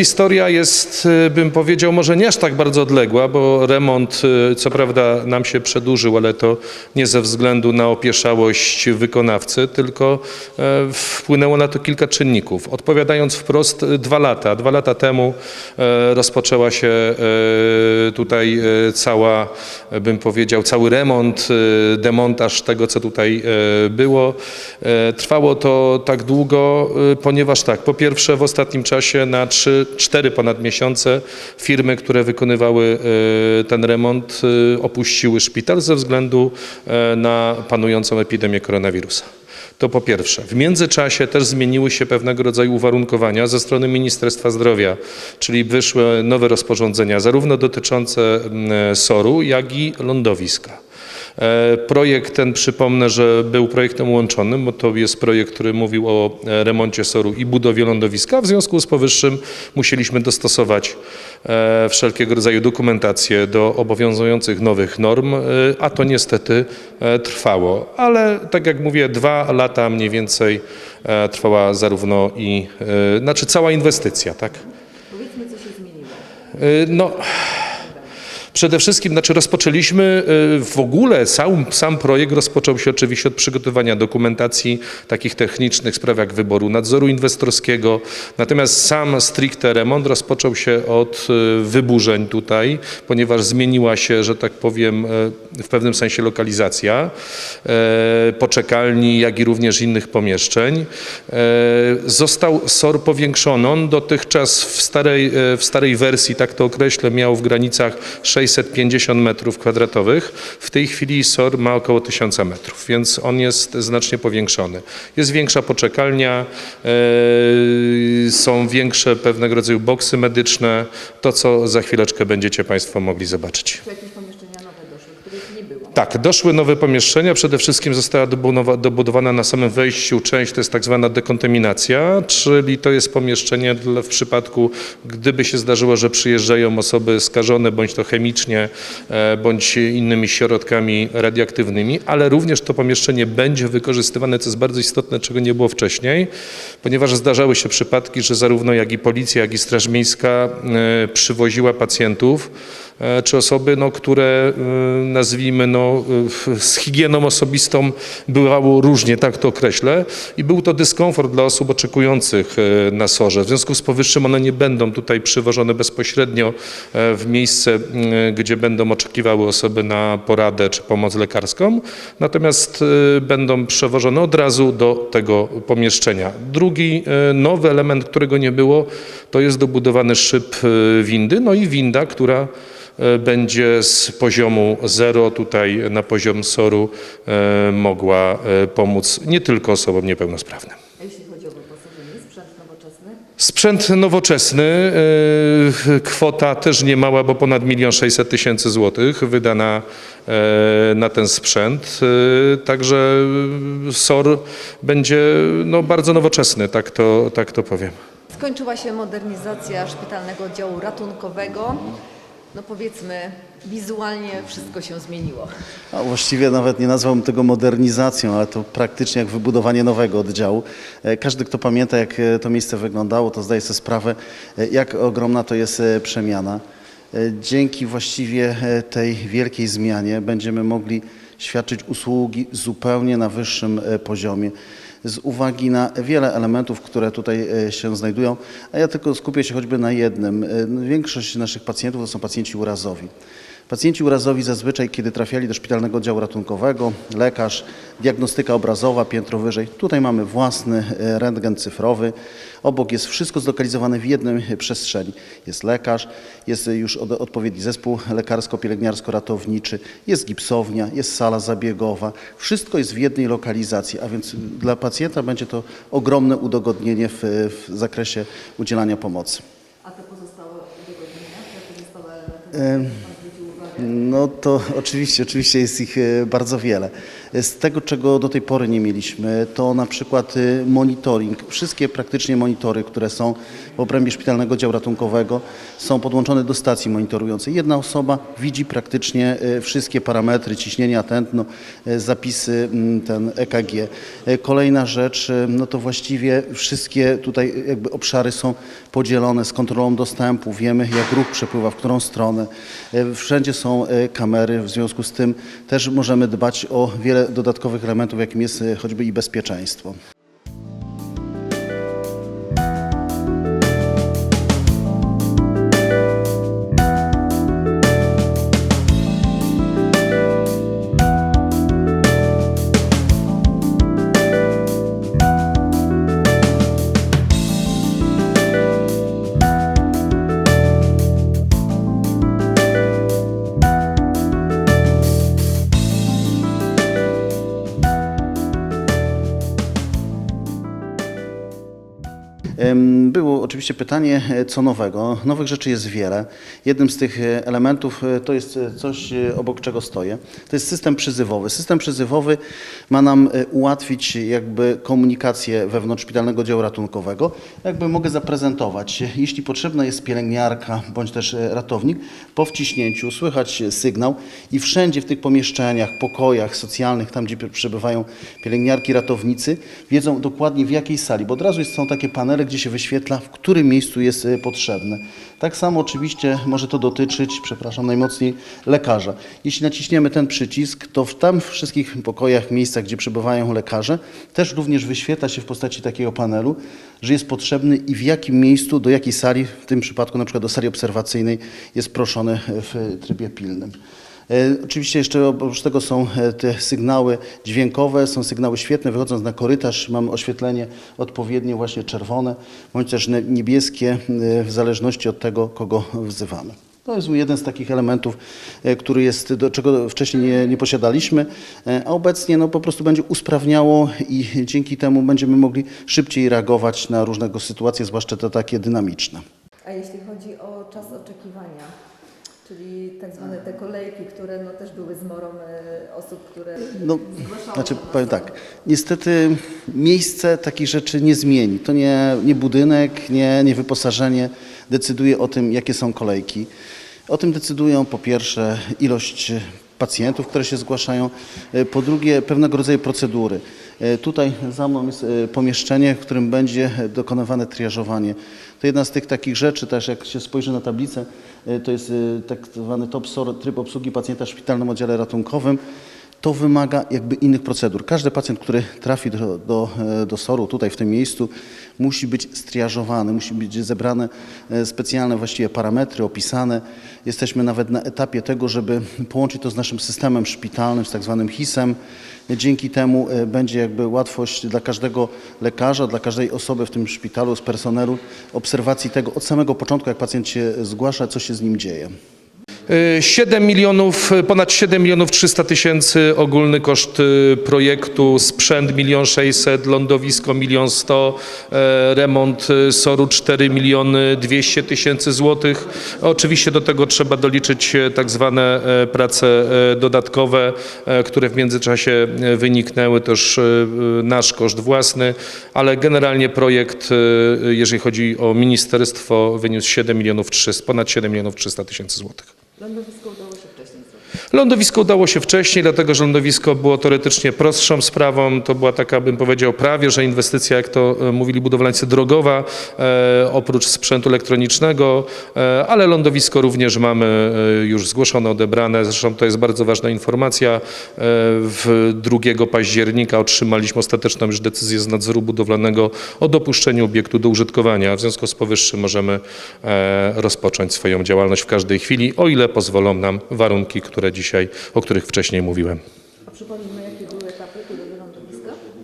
Historia jest, y, bym powiedział, może nie aż tak bardzo odległa, bo remont y, co prawda nam się przedłużył, ale to nie ze względu na opieszałość wykonawcy, tylko e, wpłynęło na to kilka czynników. Odpowiadając wprost, dwa lata. Dwa lata temu e, rozpoczęła się e, tutaj e, cała, e, bym powiedział, cały remont, e, demontaż tego, co tutaj e, było. E, Trwało to tak długo, e, ponieważ tak, po pierwsze w ostatnim czasie na 3-4 ponad miesiące firmy, które wykonywały e, ten remont e, opuściły szpital ze względu e, na panującą epidemię koronawirusa. To po pierwsze. W międzyczasie też zmieniły się pewnego rodzaju uwarunkowania ze strony Ministerstwa Zdrowia, czyli wyszły nowe rozporządzenia, zarówno dotyczące mm, SOR-u, jak i lądowiska. E, Projekt ten, przypomnę, że był projektem łączonym, bo to jest projekt, który mówił o e, remoncie SOR-u i budowie lądowiska. W związku z powyższym musieliśmy dostosować e, wszelkiego rodzaju dokumentację do obowiązujących nowych norm, a to niestety trwało. Ale tak jak mówię, dwa lata mniej więcej trwała zarówno i, znaczy cała inwestycja, tak? Powiedzmy, co się zmieniło. No, Przede wszystkim, znaczy rozpoczęliśmy y, w ogóle sam, sam projekt rozpoczął się oczywiście od przygotowania dokumentacji takich technicznych, spraw jak wyboru nadzoru inwestorskiego. Natomiast sam stricte remont rozpoczął się od y, wyburzeń tutaj, ponieważ zmieniła się, że tak powiem, y, w pewnym sensie lokalizacja poczekalni, jak i również innych pomieszczeń. Został SOR powiększony. On dotychczas w starej, w starej wersji, tak to określę, miał w granicach 650 metrów kwadratowych. W tej chwili SOR ma około 1000 metrów, więc on jest znacznie powiększony. Jest większa poczekalnia, e, są większe pewnego rodzaju boksy medyczne, to co za chwileczkę będziecie Państwo mogli zobaczyć. Czy jakieś pomieszczenia nowe doszły, których nie było? Tak, doszły nowe pomieszczenia. Przede wszystkim została dobudowa- dobudowana na samym wejściu część, to jest tak zwana dekontaminacja, czyli to jest pomieszczenie w przypadku, gdyby się zdarzyło, że przyjeżdżają osoby skażone bądź to chemicznie, e, bądź innymi środkami radioaktywnymi, ale również to pomieszczenie będzie wykorzystywane, co jest bardzo istotne, czego nie było wcześniej, ponieważ zdarzały się przypadki, że zarówno jak i policja, jak i Straż Miejska e, przywoziła pacjentów, czy osoby, no, które e, nazwijmy no, e, z higieną osobistą bywało różnie, tak to określę. I był to dyskomfort dla osób oczekujących e, na sorze. W związku z powyższym one nie będą tutaj przywożone bezpośrednio e, w miejsce, gdzie będą oczekiwały osoby na poradę czy pomoc lekarską, natomiast e, będą przewożone od razu do tego pomieszczenia. Drugi e, nowy element, którego nie było, to jest dobudowany szyb e, windy, no i winda, która e, będzie z poziomu 0 tutaj na poziom SOR-u e, mogła e, pomóc nie tylko osobom niepełnosprawnym. A jeśli chodzi o wyposażenie, sprzęt nowoczesny? Sprzęt nowoczesny, e, kwota też nie mała, bo ponad 1 600 tysięcy złotych wydana e, na ten sprzęt. E, Także SOR będzie no, bardzo nowoczesny, tak to, tak to powiem. Skończyła się modernizacja szpitalnego oddziału ratunkowego. No powiedzmy, wizualnie wszystko się zmieniło. A właściwie nawet nie nazwałbym tego modernizacją, ale to praktycznie jak wybudowanie nowego oddziału. E, Każdy, kto pamięta, jak e, to miejsce wyglądało, to zdaje sobie sprawę, e, jak ogromna to jest przemiana. Dzięki właściwie tej wielkiej zmianie będziemy mogli świadczyć usługi zupełnie na wyższym poziomie. Z uwagi na wiele elementów, które tutaj e, się znajdują, a ja tylko skupię się choćby na jednym. E, Większość naszych pacjentów to są pacjenci urazowi. Pacjenci urazowi zazwyczaj, kiedy trafiali do szpitalnego oddziału ratunkowego, lekarz, diagnostyka obrazowa, piętro wyżej. Tutaj mamy własny e, rentgen cyfrowy. Obok jest wszystko zlokalizowane w jednej przestrzeni. Jest lekarz, jest już od, odpowiedni zespół lekarsko-pielęgniarsko-ratowniczy, jest gipsownia, jest sala zabiegowa. Wszystko jest w jednej lokalizacji, a więc dla pacjenta będzie to ogromne udogodnienie w, w zakresie udzielania pomocy. A te pozostałe udogodnienia, te pozostałe No to oczywiście, oczywiście jest ich e, bardzo wiele. Z tego, czego do tej pory nie mieliśmy, to na przykład e, monitoring. Wszystkie praktycznie monitory, które są w obrębie szpitalnego działu ratunkowego są podłączone do stacji monitorującej. Jedna osoba widzi praktycznie e, wszystkie parametry, ciśnienia, tętno, zapisy ten EKG. Kolejna rzecz, no to właściwie wszystkie tutaj jakby obszary są podzielone z kontrolą dostępu. Wiemy, jak ruch przepływa, w którą stronę. Wszędzie są e, kamery, w związku z tym też możemy dbać o wiele dodatkowych elementów, jakim jest e, choćby i bezpieczeństwo. Było oczywiście pytanie, e, co nowego. Nowych rzeczy jest wiele. Jednym z tych e, elementów e, to jest coś, obok czego stoję. To jest system przyzywowy. System przyzywowy ma nam ułatwić jakby komunikację wewnątrz szpitalnego działu ratunkowego. Jakby mogę zaprezentować, jeśli potrzebna jest pielęgniarka bądź też ratownik, po wciśnięciu słychać sygnał i wszędzie w tych pomieszczeniach, pokojach socjalnych, tam gdzie przebywają pielęgniarki, ratownicy, wiedzą dokładnie w jakiej sali, bo od razu są takie panele, gdzie się wyświetla, w którym miejscu jest e, potrzebne. Tak samo oczywiście może to dotyczyć, przepraszam, najmocniej lekarza. Jeśli naciśniemy ten przycisk, to w tam wszystkich pokojach, miejscach, gdzie przebywają lekarze, też również wyświetla się w postaci takiego panelu, że jest potrzebny i w jakim miejscu, do jakiej sali, w tym przypadku na przykład do sali obserwacyjnej, jest proszony w trybie pilnym. E, Oczywiście jeszcze oprócz tego są e, te sygnały dźwiękowe, są sygnały świetne. Wychodząc na korytarz mamy oświetlenie odpowiednie, właśnie czerwone, bądź też niebieskie, e, w zależności od tego, kogo wzywamy. To jest jeden z takich elementów, który jest, do czego wcześniej nie, nie posiadaliśmy, a obecnie no, po prostu będzie usprawniało i dzięki temu będziemy mogli szybciej reagować na różnego sytuacje, zwłaszcza te takie dynamiczne. A jeśli chodzi o czas oczekiwania, czyli tak zwane te kolejki, które no też były zmorą e, osób, które No, znaczy powiem tak, niestety miejsce takich rzeczy nie zmieni. To nie, nie budynek, nie, nie wyposażenie decyduje o tym, jakie są kolejki. O tym decydują po pierwsze ilość pacjentów, które się zgłaszają, e, po drugie pewnego rodzaju procedury. E, Tutaj za mną jest e, pomieszczenie, w którym będzie dokonywane triażowanie. To jedna z tych takich rzeczy, też jak się spojrzy na tablicę, to jest tak zwany top SOR, tryb obsługi pacjenta w szpitalnym oddziale ratunkowym to wymaga jakby innych procedur. Każdy pacjent, który trafi do, do, e, do SOR-u tutaj w tym miejscu, musi być striażowany, musi być zebrane e, specjalne właściwie parametry, opisane. Jesteśmy nawet na etapie tego, żeby połączyć to z naszym systemem szpitalnym, z tak zwanym HIS-em. Dzięki temu e, będzie jakby łatwość dla każdego lekarza, dla każdej osoby w tym szpitalu, z personelu, obserwacji tego od samego początku, jak pacjent się zgłasza, co się z nim dzieje. 7 milionów, ponad 7 milionów 300 tysięcy ogólny koszt y, projektu, sprzęt 1 600 lądowisko 1 100 e, remont y, SOR-u 4 miliony 200 tysięcy złotych. Oczywiście do tego trzeba doliczyć tak zwane prace dodatkowe, które w międzyczasie wyniknęły, też nasz koszt własny, ale generalnie projekt, jeżeli chodzi o ministerstwo, wyniósł 7 milionów 300, ponad 7 milionów 300 tysięcy złotych. Lądowisko udało się wcześniej zrobić. Lądowisko udało się wcześniej, dlatego że lądowisko było teoretycznie prostszą sprawą. To była taka, bym powiedział, prawie że inwestycja, jak to e, mówili budowlańcy, drogowa, e, oprócz sprzętu elektronicznego, e, ale lądowisko również mamy e, już zgłoszone, odebrane. Zresztą to jest bardzo ważna informacja. E, w 2 października otrzymaliśmy ostateczną już decyzję z nadzoru budowlanego o dopuszczeniu obiektu do użytkowania. W związku z powyższym możemy e, rozpocząć swoją działalność w każdej chwili, o ile pozwolą nam warunki, które dzisiaj, o których wcześniej mówiłem. A przypomnijmy, jakie były etapy budowy lądowiska? Y,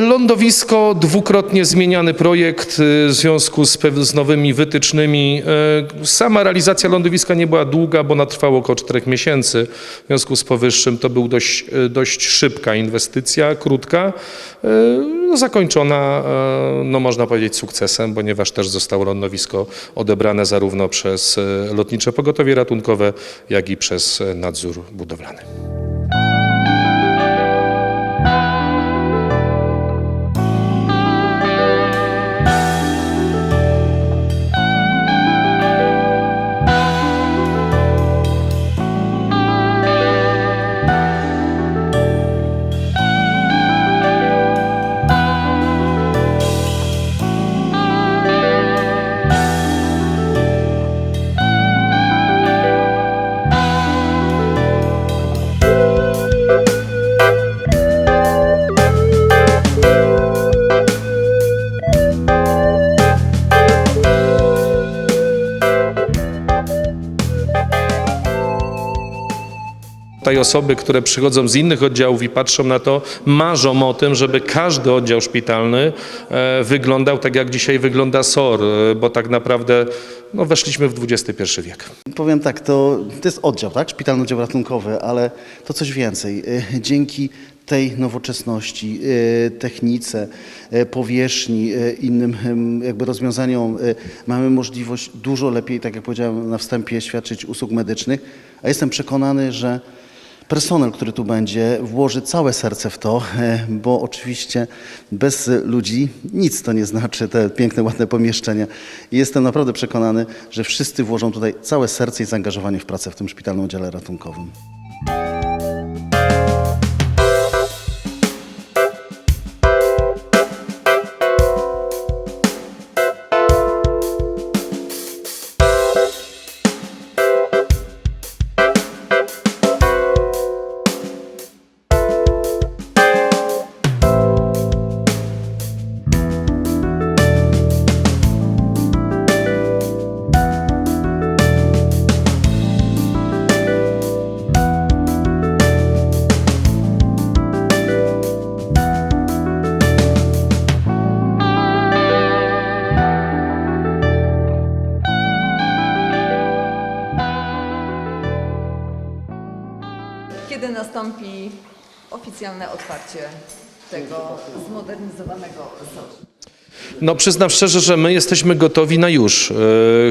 Lądowisko, dwukrotnie zmieniany projekt y, w związku z, z nowymi wytycznymi. Y, Sama realizacja lądowiska nie była długa, bo ona trwała około 4 miesięcy. W związku z powyższym to był dość, y, dość szybka inwestycja, krótka, y, zakończona, y, no można powiedzieć, sukcesem, ponieważ też zostało lądowisko odebrane zarówno przez y, Lotnicze Pogotowie Ratunkowe, jak i przez y, nadzór budowlany. Tutaj osoby, które przychodzą z innych oddziałów i patrzą na to, marzą o tym, żeby każdy oddział szpitalny e, wyglądał tak, jak dzisiaj wygląda SOR, e, bo tak naprawdę no, weszliśmy w XXI wiek. Powiem tak, to, to jest oddział, tak? Szpitalny oddział ratunkowy, ale to coś więcej. Y, Dzięki tej nowoczesności, technice, powierzchni, innym ym, jakby rozwiązaniom mamy możliwość dużo lepiej, tak jak powiedziałem na wstępie, świadczyć usług medycznych, a jestem przekonany, że personel, który tu będzie, włoży całe serce w to, e, bo oczywiście bez ludzi nic to nie znaczy, te piękne, ładne pomieszczenia. Jestem naprawdę przekonany, że wszyscy włożą tutaj całe serce i zaangażowanie w pracę w tym szpitalnym oddziale ratunkowym. Oficjalne otwarcie tego zmodernizowanego ZOR? No przyznam szczerze, że my jesteśmy gotowi na już. E,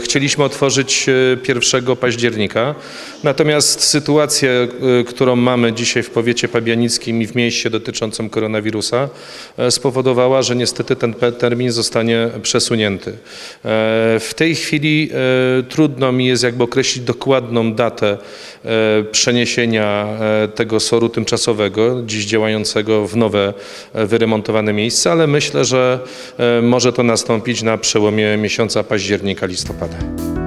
Chcieliśmy otworzyć e, 1 października, natomiast sytuację, e, którą mamy dzisiaj w powiecie pabianickim i w mieście dotyczącą koronawirusa e, spowodowała, że niestety ten termin zostanie przesunięty. E, W tej chwili e, trudno mi jest jakby określić dokładną datę e, przeniesienia e, tego soru tymczasowego, dziś działającego w nowe e, wyremontowane miejsce, ale myślę, że e, może to nastąpić na przełomie miesiąca października-listopada.